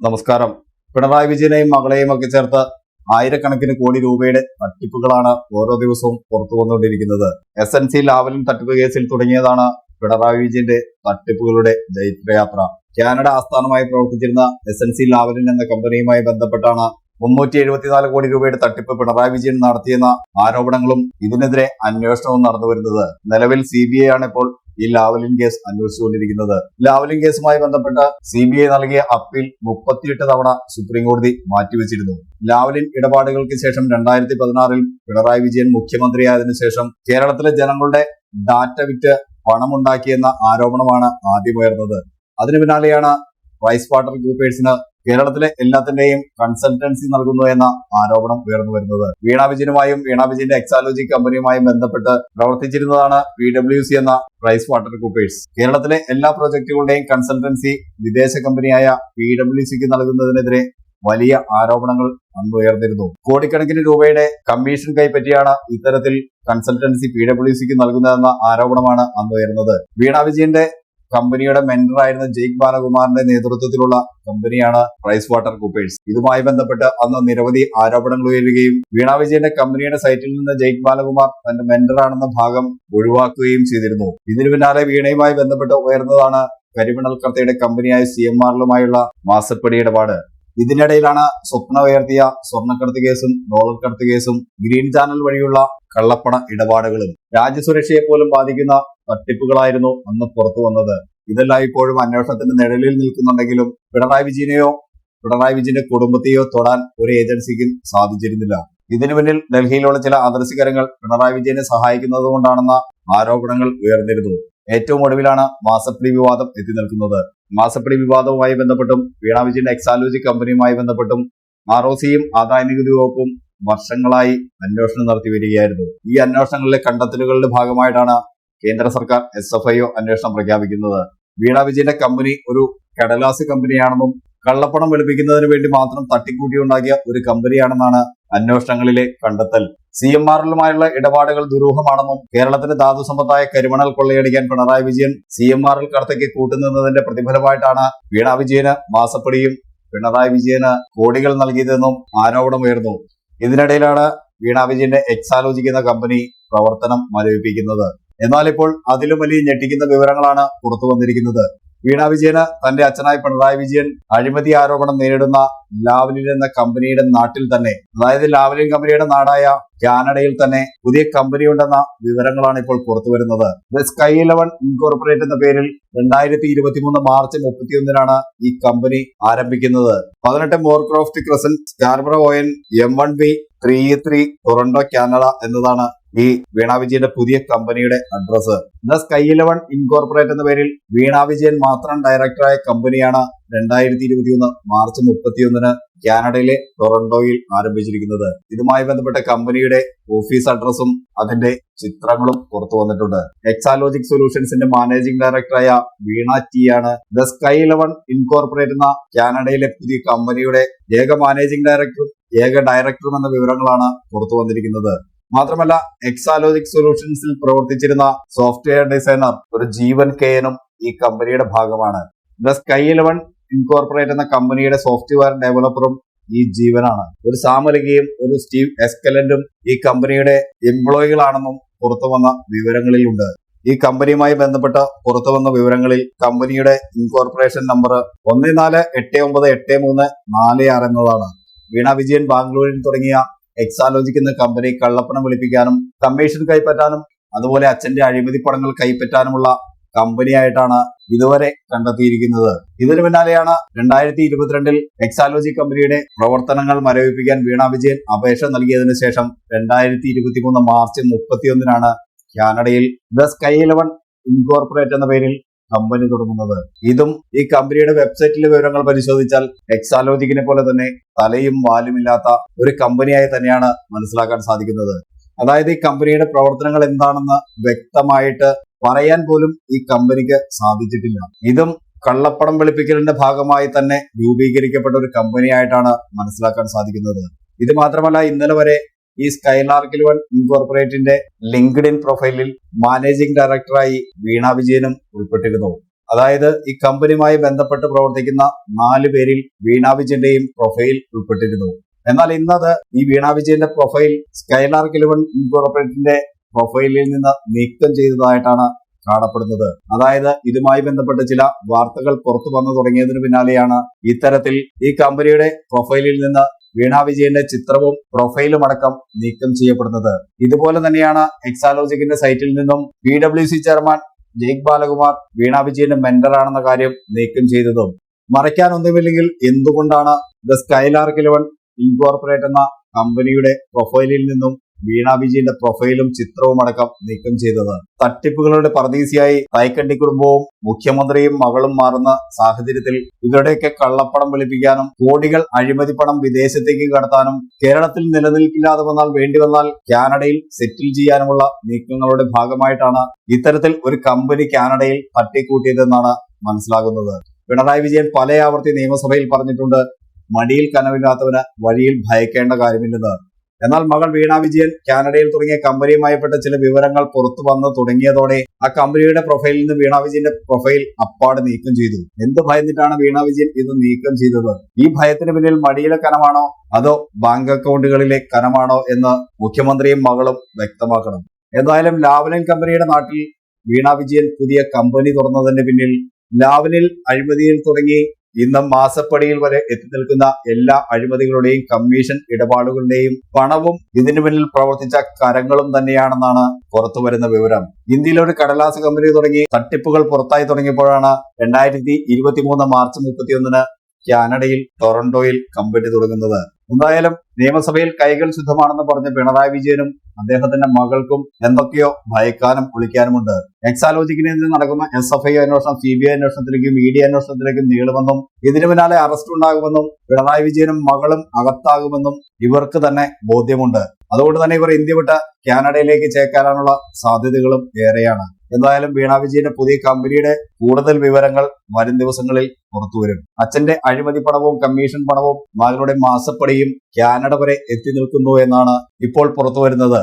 നമസ്കാരം. പിണറായി വിജയനെയും മകളെയും ഒക്കെ ചേർത്ത് ആയിരക്കണക്കിന് കോടി രൂപയുടെ തട്ടിപ്പുകളാണ് ഓരോ ദിവസവും പുറത്തു വന്നുകൊണ്ടിരിക്കുന്നത്. എസ് എൻ സി ലാവലിൻ തട്ടിപ്പ് കേസിൽ തുടങ്ങിയതാണ് പിണറായി വിജയന്റെ തട്ടിപ്പുകളുടെ ജൈത്രയാത്ര കാനഡ ആസ്ഥാനമായി പ്രവർത്തിച്ചിരുന്ന എസ് എൻ സി ലാവലിൻ എന്ന കമ്പനിയുമായി ബന്ധപ്പെട്ടാണ് മുന്നൂറ്റി എഴുപത്തിനാല് കോടി രൂപയുടെ തട്ടിപ്പ് പിണറായി വിജയൻ നടത്തിയെന്ന ആരോപണങ്ങളും ഇതിനെതിരെ അന്വേഷണവും നടന്നു വരുന്നത് നിലവിൽ സി ബി ഐ ആണ് ഇപ്പോൾ ഈ ലാവലിൻ കേസ് അന്വേഷിച്ചുകൊണ്ടിരിക്കുന്നത്. ലാവലിൻ കേസുമായി ബന്ധപ്പെട്ട് സി ബി ഐ നൽകിയ അപ്പീൽ മുപ്പത്തിയെട്ട് തവണ സുപ്രീം കോടതി മാറ്റിവെച്ചിരുന്നു. ലാവലിൻ ഇടപാടുകൾക്ക് ശേഷം രണ്ടായിരത്തി പതിനാറിൽ പിണറായി വിജയൻ മുഖ്യമന്ത്രിയായതിനു ശേഷം കേരളത്തിലെ ജനങ്ങളുടെ ഡാറ്റ വിറ്റ് പണമുണ്ടാക്കിയെന്ന ആരോപണമാണ് ആദ്യമുയർന്നത് അതിനു പിന്നാലെയാണ് റൈസ് വാട്ടർ ഗ്രൂപ്പേഴ്സിന് കേരളത്തിലെ എല്ലാത്തിന്റെയും കൺസൾട്ടൻസി നൽകുന്നു എന്ന ആരോപണം ഉയർന്നു വരുന്നത്. വീണ വിജയനുമായും വീണ വിജയന്റെ എക്സാലോജി കമ്പനിയുമായും ബന്ധപ്പെട്ട് പ്രവർത്തിച്ചിരുന്നതാണ് പി ഡബ്ല്യു സി എന്ന പ്രൈസ് വാട്ടർ കൂപ്പേഴ്സ് കേരളത്തിലെ എല്ലാ പ്രോജക്റ്റുകളുടെയും കൺസൾട്ടൻസി വിദേശ കമ്പനിയായ പി ഡബ്ല്യു സിക്ക് നൽകുന്നതിനെതിരെ വലിയ ആരോപണങ്ങൾ അന്ന് ഉയർന്നിരുന്നു. കോടിക്കണക്കിന് രൂപയുടെ കമ്മീഷൻ കൈപ്പറ്റിയാണ് ഇത്തരത്തിൽ കൺസൾട്ടൻസി പി ഡബ്ല്യു സിക്ക് നൽകുന്നതെന്ന ആരോപണമാണ് അന്ന് ഉയർന്നത്. വീണ വിജയന്റെ കമ്പനിയുടെ മെന്റർ ആയിരുന്ന ജെയ്ക് ബാലകുമാറിന്റെ നേതൃത്വത്തിലുള്ള കമ്പനിയാണ് പ്രൈസ് വാട്ടർ കൂപ്പേഴ്സ് ഇതുമായി ബന്ധപ്പെട്ട് അന്ന് നിരവധി ആരോപണങ്ങൾ ഉയരുകയും വീണ വിജയന്റെ കമ്പനിയുടെ സൈറ്റിൽ നിന്ന് ജെയ്ക് ബാലകുമാർ തന്റെ മെന്ററാണെന്ന ഭാഗം ഒഴിവാക്കുകയും ചെയ്തിരുന്നു. ഇതിനു പിന്നാലെ വീണയുമായി ബന്ധപ്പെട്ട് ഉയർന്നതാണ് കരിമണൽ കർത്തയുടെ കമ്പനിയായ സി എം ആറിലുമായുള്ള മാസപ്പടി ഇടപാട്. ഇതിനിടയിലാണ് സ്വപ്ന ഉയർത്തിയ സ്വർണക്കടത്ത് കേസും ഡോളർ കടത്ത് കേസും ഗ്രീൻ ചാനൽ വഴിയുള്ള കള്ളപ്പണ ഇടപാടുകളും. രാജ്യസുരക്ഷയെ പോലും ബാധിക്കുന്ന തട്ടിപ്പുകളായിരുന്നു അന്ന് പുറത്തു വന്നത്. ഇതെല്ലാം ഇപ്പോഴും അന്വേഷണത്തിന്റെ നിഴലിൽ നിൽക്കുന്നുണ്ടെങ്കിലും പിണറായി വിജയനെയോ പിണറായി വിജയന്റെ കുടുംബത്തെയോ തൊടാൻ ഒരു ഏജൻസിക്കും സാധിച്ചിരുന്നില്ല. ഇതിനു പിന്നിൽ ഡൽഹിയിലുള്ള ചില അദർശികരങ്ങൾ പിണറായി വിജയനെ സഹായിക്കുന്നത് കൊണ്ടാണെന്ന ആരോപണങ്ങൾ ഉയർന്നിരുന്നു. ഏറ്റവും ഒടുവിലാണ് മാസപ്പിടി വിവാദം എത്തി നിൽക്കുന്നത്. മാസപ്പിടി വിവാദവുമായി ബന്ധപ്പെട്ടും വീണ വിജയന്റെ എക്സാലോജി കമ്പനിയുമായി ബന്ധപ്പെട്ടും ആർ ഒ സിയും ആദായ നികുതി വകുപ്പും വർഷങ്ങളായി അന്വേഷണം നടത്തി വരികയായിരുന്നു. ഈ അന്വേഷണങ്ങളിലെ കണ്ടെത്തലുകളുടെ ഭാഗമായിട്ടാണ് കേന്ദ്ര സർക്കാർ എസ് എഫ് ഐ ഒ അന്വേഷണം പ്രഖ്യാപിക്കുന്നത്. വീണ വിജയന്റെ കമ്പനി ഒരു കടലാസ് കമ്പനിയാണെന്നും കള്ളപ്പണം വെളുപ്പിക്കുന്നതിന് വേണ്ടി മാത്രം തട്ടിക്കൂട്ടിയുണ്ടാക്കിയ ഒരു കമ്പനിയാണെന്നാണ് അന്വേഷണങ്ങളിലെ കണ്ടെത്തൽ. സി എം ആറിലുമായുള്ള ഇടപാടുകൾ ദുരൂഹമാണെന്നും കേരളത്തിന്റെ ധാതു സമ്പത്തായ കരിമണൽ കൊള്ളയടിക്കാൻ പിണറായി വിജയൻ സി എം ആറിൽ കടത്തേക്ക് കൂട്ടുനിന്നതിന്റെ പ്രതിഫലമായിട്ടാണ് വീണ വിജയന് മാസപ്പടിയും പിണറായി വിജയന് കോടികൾ നൽകിയതെന്നും ആരോപണം ഉയർന്നു ഇതിനിടയിലാണ് വീണ വിജയന്റെ എക്സാലോചിക്കുന്ന കമ്പനി പ്രവർത്തനം മരവിപ്പിക്കുന്നത്. എന്നാൽ ഇപ്പോൾ അതിലും വലിയ ഞെട്ടിക്കുന്ന വിവരങ്ങളാണ് പുറത്തു വന്നിരിക്കുന്നത്. വീണ വിജയന് തന്റെ അച്ഛനായ പിണറായി വിജയൻ അഴിമതി ആരോപണം നേരിടുന്ന ലാവലിൻ എന്ന കമ്പനിയുടെ നാട്ടിൽ തന്നെ അതായത് ലാവലിൻ കമ്പനിയുടെ നാടായ കാനഡയിൽ തന്നെ പുതിയ കമ്പനി ഉണ്ടെന്ന വിവരങ്ങളാണ് ഇപ്പോൾ പുറത്തു വരുന്നത്. സ്കൈ ഇലവൻ ഇൻകോർപ്പറേറ്റ് എന്ന പേരിൽ രണ്ടായിരത്തി ഇരുപത്തിമൂന്ന് മാർച്ച് മുപ്പത്തിയൊന്നിനാണ് ഈ കമ്പനി ആരംഭിക്കുന്നത്. പതിനെട്ട് Morecroft crescent സ്കാർബറോയൻ M one B three three Toronto Canada എന്നതാണ് ഈ വീണ വിജയന്റെ പുതിയ കമ്പനിയുടെ address the sky eleven incorporate എന്ന പേരിൽ വീണ വിജയൻ മാത്രം ഡയറക്ടറായ കമ്പനിയാണ് രണ്ടായിരത്തി ഇരുപത്തിയൊന്ന് മാർച്ച് മുപ്പത്തിയൊന്നിന് കാനഡയിലെ ടൊറന്റോയിൽ ആരംഭിച്ചിരിക്കുന്നത്. ഇതുമായി ബന്ധപ്പെട്ട കമ്പനിയുടെ ഓഫീസ് അഡ്രസ്സും അതിന്റെ ചിത്രങ്ങളും പുറത്തു വന്നിട്ടുണ്ട്. എക്സാലോജിക് സൊല്യൂഷൻസിന്റെ മാനേജിംഗ് ഡയറക്ടറായ വീണ ടി ആണ് ദ സ്കൈ ഇലവൻ ഇൻകോർപ്പറേറ്റ് എന്ന കാനഡയിലെ പുതിയ കമ്പനിയുടെ ഏക മാനേജിംഗ് ഡയറക്ടറും ഏക ഡയറക്ടറും എന്ന വിവരങ്ങളാണ് പുറത്തു വന്നിരിക്കുന്നത്. മാത്രമല്ല എക്സാലോജിക് സൊല്യൂഷൻസിൽ പ്രവർത്തിച്ചിരുന്ന സോഫ്റ്റ്വെയർ ഡിസൈനർ ഒരു ജീവൻ കെയനും ഈ കമ്പനിയുടെ ഭാഗമാണ്. ദ സ്കൈ ഇലവൻ ഇൻകോർപ്പറേറ്റ് എന്ന കമ്പനിയുടെ സോഫ്റ്റ്വെയർ ഡെവലപ്പറും ഈ ജീവനാണ്. ഒരു സാമലികയും ഒരു സ്റ്റീവ് എസ്കലന്റും ഈ കമ്പനിയുടെ എംപ്ലോയികളാണെന്നും പുറത്തു വന്ന വിവരങ്ങളിലുണ്ട്. ഈ കമ്പനിയുമായി ബന്ധപ്പെട്ട പുറത്തു വന്ന വിവരങ്ങളിൽ കമ്പനിയുടെ ഇൻകോർപ്പറേഷൻ നമ്പർ ഒന്ന് നാല് എട്ട് ഒമ്പത് എട്ട് മൂന്ന് നാല് ആറ് എന്നതാണ്. വീണ വിജയൻ ബാംഗ്ലൂരിൽ തുടങ്ങിയ എക്സാലോജിക് എന്ന കമ്പനി കള്ളപ്പണം വെളുപ്പിക്കാനും കമ്മീഷൻ കൈപ്പറ്റാനും അതുപോലെ അച്ഛന്റെ അഴിമതി പണങ്ങൾ കൈപ്പറ്റാനുമുള്ള കമ്പനിയായിട്ടാണ് ഇതുവരെ കണ്ടെത്തിയിരിക്കുന്നത്. ഇതിനു പിന്നാലെയാണ് രണ്ടായിരത്തി ഇരുപത്തിരണ്ടിൽ എക്സാലോജി കമ്പനിയുടെ പ്രവർത്തനങ്ങൾ മരവിപ്പിക്കാൻ വീണ വിജയൻ അപേക്ഷ നൽകിയതിനു ശേഷം രണ്ടായിരത്തി ഇരുപത്തിമൂന്ന് മാർച്ച് മുപ്പത്തിയൊന്നിനാണ് കാനഡയിൽ ദ സ്കൈ ഇലവൻ ഇൻകോർപ്പറേറ്റ് എന്ന പേരിൽ കമ്പനി തുടങ്ങുന്നത്. ഇതും ഈ കമ്പനിയുടെ വെബ്സൈറ്റിലെ വിവരങ്ങൾ പരിശോധിച്ചാൽ എക്സാലോജിക്കിനെ പോലെ തന്നെ തലയും വാലുമില്ലാത്ത ഒരു കമ്പനിയായി തന്നെയാണ് മനസ്സിലാക്കാൻ സാധിക്കുന്നത്. അതായത് ഈ കമ്പനിയുടെ പ്രവർത്തനങ്ങൾ എന്താണെന്ന് വ്യക്തമായിട്ട് പറയാൻ പോലും ഈ കമ്പനിക്ക് സാധിച്ചിട്ടില്ല. ഇതും കള്ളപ്പണം വെളുപ്പിക്കലിന്റെ ഭാഗമായി തന്നെ രൂപീകരിക്കപ്പെട്ട ഒരു കമ്പനിയായിട്ടാണ് മനസ്സിലാക്കാൻ സാധിക്കുന്നത്. ഇത് മാത്രമല്ല ഇന്നലെ വരെ ഈ സ്കൈലാർക്ക് വൺ ഇൻകോർപ്പറേറ്റിന്റെ ലിങ്ക്ഡ് ഇൻ പ്രൊഫൈലിൽ മാനേജിംഗ് ഡയറക്ടറായി വീണ വിജയനും ഉൾപ്പെട്ടിരുന്നു. അതായത് ഈ കമ്പനിയുമായി ബന്ധപ്പെട്ട് പ്രവർത്തിക്കുന്ന നാല് പേരിൽ വീണ വിജയന്റെയും പ്രൊഫൈൽ ഉൾപ്പെട്ടിരുന്നു. എന്നാൽ ഇന്നത് ഈ വീണ വിജയന്റെ പ്രൊഫൈൽ സ്കൈലാർക്ക് ഇലവൻ ഇൻകോർപ്പറേറ്റിന്റെ പ്രൊഫൈലിൽ നിന്ന് നീക്കം ചെയ്തതായിട്ടാണ് കാണപ്പെടുന്നത്. അതായത് ഇതുമായി ബന്ധപ്പെട്ട ചില വാർത്തകൾ പുറത്തു വന്നു തുടങ്ങിയതിന് പിന്നാലെയാണ് ഇത്തരത്തിൽ ഈ കമ്പനിയുടെ പ്രൊഫൈലിൽ നിന്ന് വീണ വിജയന്റെ ചിത്രവും പ്രൊഫൈലും അടക്കം നീക്കം ചെയ്യപ്പെടുന്നത്. ഇതുപോലെ തന്നെയാണ് എക്സാലോജിക്കിന്റെ സൈറ്റിൽ നിന്നും P W C chairman Jaik Balakumar Veena വിജയന്റെ മെന്ററാണെന്ന കാര്യം നീക്കം ചെയ്തതും. മറയ്ക്കാനൊന്നുമില്ലെങ്കിൽ എന്തുകൊണ്ടാണ് ദ സ്കൈലാർക്ക് ഇലവൻ ഇൻകോർപ്പറേറ്റ് എന്ന കമ്പനിയുടെ പ്രൊഫൈലിൽ നിന്നും വീണ വിജയന്റെ പ്രൊഫൈലും ചിത്രവും അടക്കം നീക്കം ചെയ്തത്. തട്ടിപ്പുകളുടെ പറദീസിയായി തൈക്കണ്ടി കുടുംബവും മുഖ്യമന്ത്രിയും മകളും മാറുന്ന സാഹചര്യത്തിൽ ഇവരുടെയൊക്കെ കള്ളപ്പണം വെളുപ്പിക്കാനും കോടികൾ അഴിമതി പണം വിദേശത്തേക്ക് കടത്താനും കേരളത്തിൽ നിലനിൽക്കില്ലാതെ വന്നാൽ വേണ്ടി വന്നാൽ കാനഡയിൽ സെറ്റിൽ ചെയ്യാനുമുള്ള നീക്കങ്ങളുടെ ഭാഗമായിട്ടാണ് ഇത്തരത്തിൽ ഒരു കമ്പനി കാനഡയിൽ തട്ടിക്കൂട്ടിയതെന്നാണ് മനസ്സിലാകുന്നത്. പിണറായി വിജയൻ പല ആവർത്തി നിയമസഭയിൽ പറഞ്ഞിട്ടുണ്ട് മടിയിൽ കനവില്ലാത്തവന് വഴിയിൽ ഭയക്കേണ്ട കാര്യമില്ലെന്ന്. എന്നാൽ മകൾ വീണ വിജയൻ കാനഡയിൽ തുടങ്ങിയ കമ്പനിയുമായിപ്പെട്ട ചില വിവരങ്ങൾ പുറത്തു വന്ന് തുടങ്ങിയതോടെ ആ കമ്പനിയുടെ പ്രൊഫൈലിൽ നിന്ന് വീണ വിജയന്റെ പ്രൊഫൈൽ അപ്പാട് നീക്കം ചെയ്തു. എന്ത് ഭയന്നിട്ടാണ് വീണ വിജയൻ ഇത് നീക്കം ചെയ്തത്? ഈ ഭയത്തിന് പിന്നിൽ മടിയിലെ കനമാണോ? അതോ ബാങ്ക് അക്കൗണ്ടുകളിലെ കനമാണോ എന്ന് മുഖ്യമന്ത്രിയും മകളും വ്യക്തമാക്കണം. എന്തായാലും ലാവലിൻ കമ്പനിയുടെ നാട്ടിൽ വീണ വിജയൻ പുതിയ കമ്പനി തുറന്നതിന്റെ പിന്നിൽ ലാവലിൽ അഴിമതിയിൽ തുടങ്ങി ഇന്ന് മാസപ്പടിയിൽ വരെ എത്തി നിൽക്കുന്ന എല്ലാ അഴിമതികളുടെയും കമ്മീഷൻ ഇടപാടുകളുടെയും പണവും ഇതിനു പിന്നിൽ പ്രവർത്തിച്ച കരങ്ങളും തന്നെയാണെന്നാണ് പുറത്തു വരുന്ന വിവരം. ഇന്ത്യയിലെ ഒരു കടലാസ് കമ്പനി തുടങ്ങി തട്ടിപ്പുകൾ പുറത്തായി തുടങ്ങിയപ്പോഴാണ് രണ്ടായിരത്തി ഇരുപത്തിമൂന്ന് മാർച്ച് മുപ്പത്തിയൊന്നിന് കാനഡയിൽ ടൊറന്റോയിൽ കമ്പനി തുടങ്ങുന്നത്. എന്തായാലും നിയമസഭയിൽ കൈകൾ ശുദ്ധമാണെന്ന് പറഞ്ഞ പിണറായി വിജയനും അദ്ദേഹത്തിന്റെ മകൾക്കും എന്തൊക്കെയോ ഭയക്കാനും ഒളിക്കാനുമുണ്ട് എക്സാലോജിക്കിനെതിരെ നടക്കുന്ന എസ് എഫ് ഐ അന്വേഷണം സി ബി ഐ അന്വേഷണത്തിലേക്കും ഇ ഡി അന്വേഷണത്തിലേക്കും നീളുമെന്നും ഇതിനു പിന്നാലെ അറസ്റ്റ് ഉണ്ടാകുമെന്നും പിണറായി വിജയനും മകളും അകത്താകുമെന്നും ഇവർക്ക് തന്നെ ബോധ്യമുണ്ട്. അതുകൊണ്ട് തന്നെ ഇവർ ഇന്ത്യ വിട്ട് കാനഡയിലേക്ക് ചേക്കാനുള്ള സാധ്യതകളും ഏറെയാണ്. എന്തായാലും വീണ വിജയന്റെ പുതിയ കമ്പനിയുടെ കൂടുതൽ വിവരങ്ങൾ വരും ദിവസങ്ങളിൽ പുറത്തുവരും അച്ഛന്റെ അഴിമതി പണവും കമ്മീഷൻ പണവും മകളുടെ മാസപ്പടിയും കാനഡ വരെ എത്തി നിൽക്കുന്നു എന്നാണ് ഇപ്പോൾ പുറത്തുവരുന്നത്